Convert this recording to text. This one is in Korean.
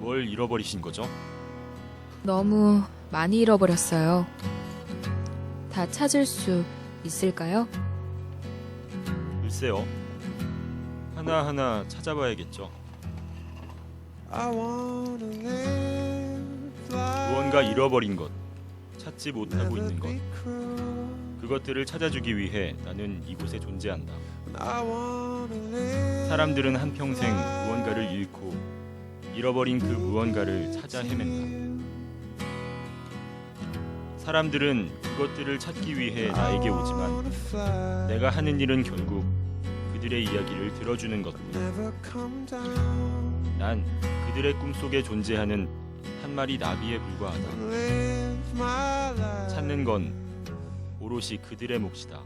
뭘 잃어버리신 거죠? 너무 많이 잃어버렸어요. 다 찾을 수 있을까요? 글쎄요. 하나하나 찾아봐야겠죠. 무언가 잃어버린 것, 찾지 못하고 있는 것, 그것들을 찾아주기 위해 나는 이곳에 존재한다. 사람들은 한평생 무언가를 잃고 잃어버린 그 무언가를 찾아 헤맨다. 사람들은 그것들을 찾기 위해 나에게 오지만 내가 하는 일은 결국 그들의 이야기를 들어주는 것뿐. 난 그들의 꿈속에 존재하는 한 마리 나비에 불과하다. 찾는 건 오롯이 그들의 몫이다.